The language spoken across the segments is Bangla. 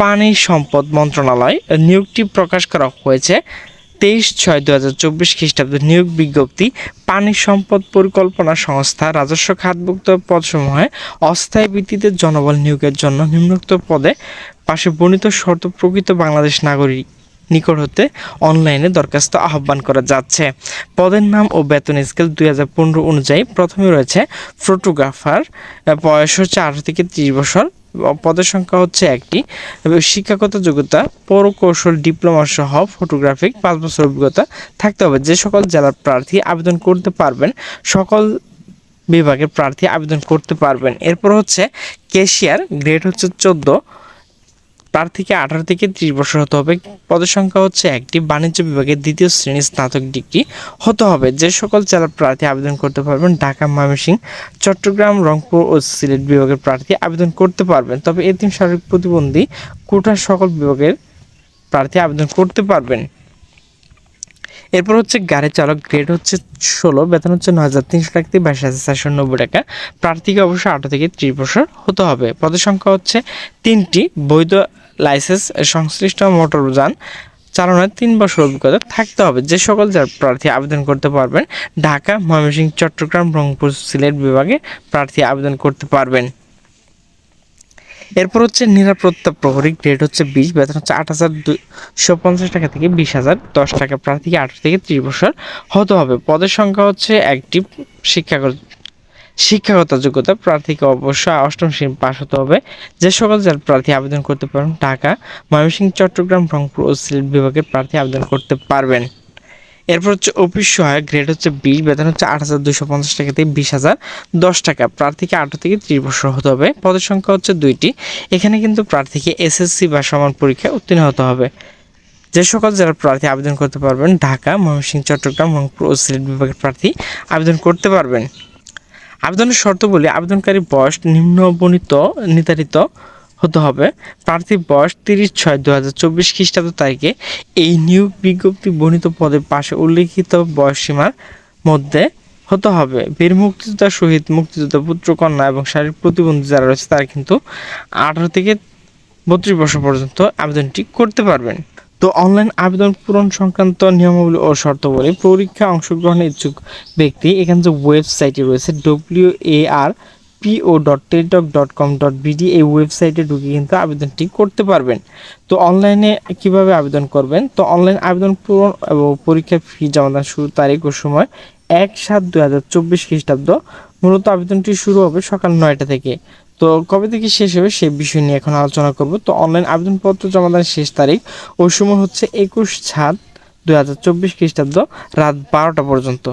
পানি সম্পদ মন্ত্রণালয় নিয়োগটি প্রকাশ করা হয়েছে তেইশ ছয় দু হাজার চব্বিশ খ্রিস্টাব্দে নিয়োগ বিজ্ঞপ্তি, পানি সম্পদ পরিকল্পনা সংস্থা রাজস্ব খাতভুক্ত পদসমূহে অস্থায়ী ভিত্তিতে জনবল নিয়োগের জন্য নিম্নোক্ত পদে পাশে বর্ণিত শর্ত প্রকৃত বাংলাদেশ নাগরিক নিকট হতে অনলাইনে দরখাস্ত আহ্বান করা যাচ্ছে। পদের নাম ও বেতন স্কেল দুই হাজার পনেরো অনুযায়ী প্রথমে রয়েছে ফটোগ্রাফার বয়স হচ্ছে আঠারো থেকে ত্রিশ বছর। পদের সংখ্যা হচ্ছে একটি। এবং শিক্ষাগত যোগ্যতা, পৌরকৌশল, ডিপ্লোমা সহ ফটোগ্রাফিক পাঁচ বছর অভিজ্ঞতা থাকতে হবে। যে সকল জেলার প্রার্থী আবেদন করতে পারবেন, সকল বিভাগের প্রার্থী আবেদন করতে পারবেন। এরপর হচ্ছে কেশিয়ার গ্রেড হচ্ছে চোদ্দ প্রার্থীকে আঠারো থেকে ত্রিশ বছর হতে হবে। পদের সংখ্যা হচ্ছে একটি। বাণিজ্য বিভাগের দ্বিতীয় শ্রেণির স্নাতক ডিগ্রি হতে হবে। যে সকল জেলার প্রার্থী আবেদন করতে পারবেন, ঢাকা, ময়মনসিংহ, চট্টগ্রাম, রংপুর ও সিলেট বিভাগের প্রার্থী আবেদন করতে পারবেন। তবে এতিম শারীরিক প্রতিবন্ধী কোটার সকল বিভাগের প্রার্থী আবেদন করতে পারবেন। এরপর হচ্ছে গাড়ি চালক গ্রেড হচ্ছে ষোলো, বেতন হচ্ছে ন হাজার তিনশো টাকা থেকে বাইশ হাজার চারশো নব্বই টাকা। প্রার্থীকে অবশ্যই আঠারো থেকে ত্রিশ বছর হতে হবে। পদের সংখ্যা হচ্ছে তিনটি। বৈধ লাইসেন্স সংশ্লিষ্ট মোটরযান চালানোর তিন বছর অভিজ্ঞতা থাকতে হবে। যে সকল যার প্রার্থী আবেদন করতে পারবেন, ঢাকা, ময়মনসিংহ, চট্টগ্রাম, রংপুর সিলেট বিভাগে প্রার্থী আবেদন করতে পারবেন। এরপর হচ্ছে নিরাপত্তা প্রহরী গ্রেড হচ্ছে বিশ, বেতন হচ্ছে আট হাজার দুশো পঞ্চাশ টাকা থেকে বিশ হাজার দশ টাকা। প্রার্থীকে আঠারো থেকে ত্রিশ বছর হতে হবে। পদের সংখ্যা হচ্ছে একটি শিক্ষাগত শিক্ষাগত যোগ্যতা, প্রার্থীকে অবশ্যই অষ্টম শ্রেণি পাশ হতে হবে। যে সকল জেলার প্রার্থী আবেদন করতে পারেন, ঢাকা, ময়মনসিংহ, চট্টগ্রাম, রংপুর ও সিলেট বিভাগের প্রার্থী আবেদন করতে পারবেন। এরপর হচ্ছে অফিস সহায়ক গ্রেড হচ্ছে বিশ, বেতন হচ্ছে আট হাজার দুশো পঞ্চাশ টাকা থেকে বিশ হাজার দশ টাকা। প্রার্থীকে আঠারো থেকে ত্রিশ বছর হতে হবে। পদের সংখ্যা হচ্ছে দুইটি। এখানে কিন্তু প্রার্থীকে এসএসসি বা সমান পরীক্ষায় উত্তীর্ণ হতে হবে। যে সকল জেলার প্রার্থী আবেদন করতে পারবেন, ঢাকা, ময়মনসিংহ, চট্টগ্রাম, রংপুর ও সিলেট বিভাগের প্রার্থী আবেদন করতে পারবেন। আবেদনের শর্ত বলে আবেদনকারী বয়স নিম্নবণিত, নির্ধারিত হতে হবে। প্রার্থী বয়স তিরিশ ছয় দু হাজার চব্বিশ খ্রিস্টাব্দ তারিখে এই নিয়োগ বিজ্ঞপ্তি বর্ণিত পদের পাশে উল্লেখিত বয়সসীমার মধ্যে হতে হবে। বীর মুক্তিযোদ্ধা শহীদ, মুক্তিযোদ্ধা পুত্র, কন্যা এবং শারীরিক প্রতিবন্ধী যারা রয়েছে তারা কিন্তু আঠারো থেকে বত্রিশ বছর পর্যন্ত আবেদনটি করতে পারবেন। তো অনলাইন আবেদন পূরণ সংক্রান্ত নিয়মাবলী ও শর্তাবলী পরীক্ষা অংশগ্রহণের ইচ্ছুক ব্যক্তি, এখানে যে ওয়েবসাইটে রয়েছে W A R P O dot Teletalk dot com dot BD এই ওয়েবসাইটে ঢুকে কিন্তু আবেদনটি করতে পারবেন। তো অনলাইনে কীভাবে আবেদন করবেন? তো অনলাইন আবেদন পূরণ এবং পরীক্ষার ফি জমা শুরু তারিখ ও সময় এক সাত দুই হাজার চব্বিশ খ্রিস্টাব্দ। মূলত আবেদনটি শুরু হবে সকাল নয়টা থেকে। তো কবে থেকে শেষ হবে সেই বিষয় নিয়ে এখন আলোচনা করব। তো অনলাইন আবেদনপত্র জমা দেওয়ার শেষ তারিখ ওই সময় হচ্ছে একুশ সাত দুই হাজার চব্বিশ খ্রিস্টাব্দ রাত বারোটা পর্যন্ত।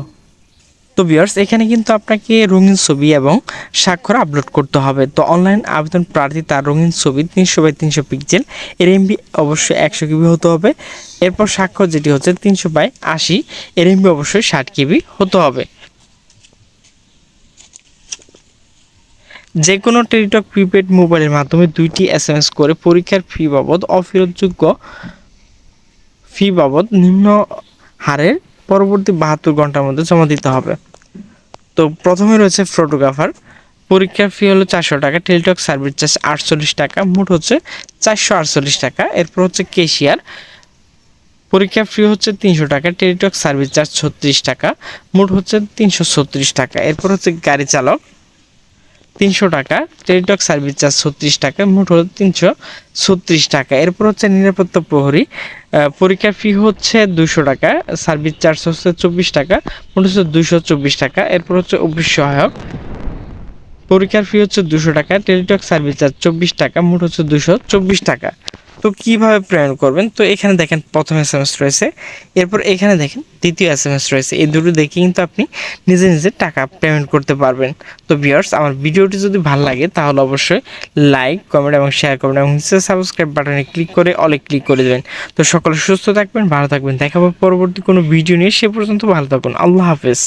তো বিয়ার্স এখানে কিন্তু আপনাকে রঙিন ছবি এবং স্বাক্ষর আপলোড করতে হবে। তো অনলাইন আবেদন প্রার্থী তার রঙিন ছবি তিনশো বাই তিনশো পিক্সেল এর এমবি অবশ্যই একশো কেবি হতে হবে। এরপর স্বাক্ষর যেটি হচ্ছে তিনশো বাই আশি, এর এমবি অবশ্যই ষাট কেবি হতে হবে। যে কোনো টেলিটক প্রিপেড মোবাইলের মাধ্যমে দুইটি এস এম এস করে পরীক্ষার ফি বাবদ অফেরতযোগ্য ফি বাবদ নিম্ন হারের পরবর্তী বাহাত্তর ঘণ্টার মধ্যে জমা দিতে হবে। তো প্রথমে রয়েছে ফটোগ্রাফার। পরীক্ষার ফি হলো চারশো টাকা, টেলিটক সার্ভিস চার্জ আটচল্লিশ টাকা, মোট হচ্ছে চারশো আটচল্লিশ টাকা। এরপর হচ্ছে কেশিয়ার। পরীক্ষার ফি হচ্ছে তিনশো টাকা, টেলিটক সার্ভিস চার্জ ছত্রিশ টাকা, মোট হচ্ছে তিনশো ছত্রিশ টাকা। এরপর হচ্ছে গাড়ি চালক। তিনশো টাকা, টেলিটক সার্ভিস চার্জ ছত্রিশ টাকা, মোট হলো তিনশো ছত্রিশ টাকা। এরপর হচ্ছে নিরাপত্তা প্রহরী পরীক্ষার ফি হচ্ছে দুশো টাকা, সার্ভিস চার্জ হচ্ছে চব্বিশ টাকা, মোট হচ্ছে দুশো চব্বিশ টাকা। এরপর হচ্ছে অফিস সহায়ক, পরীক্ষার ফি হচ্ছে দুশো টাকা, টেলিটক সার্ভিস চার্জ চব্বিশ টাকা, মোট হচ্ছে দুশো চব্বিশ টাকা। তো কীভাবে পেমেন্ট করবেন? তো এখানে দেখেন প্রথম এস এম এস রয়েছে। এরপর এখানে দেখেন দ্বিতীয় এস এম এস রয়েছে। এই দুটো দেখে কিন্তু আপনি নিজে নিজে টাকা পেমেন্ট করতে পারবেন। তো ভিউয়ার্স আমার ভিডিওটি যদি ভালো লাগে, তাহলে অবশ্যই লাইক কমেন্ট এবং শেয়ার করবেন এবং নিচে সাবস্ক্রাইব বাটনে ক্লিক করে অলে ক্লিক করে দেবেন। তো সকলে সুস্থ থাকবেন, ভালো থাকবেন। দেখাবো পরবর্তী কোনো ভিডিও নিয়ে। সে পর্যন্ত ভালো থাকুন। আল্লাহ হাফেজ।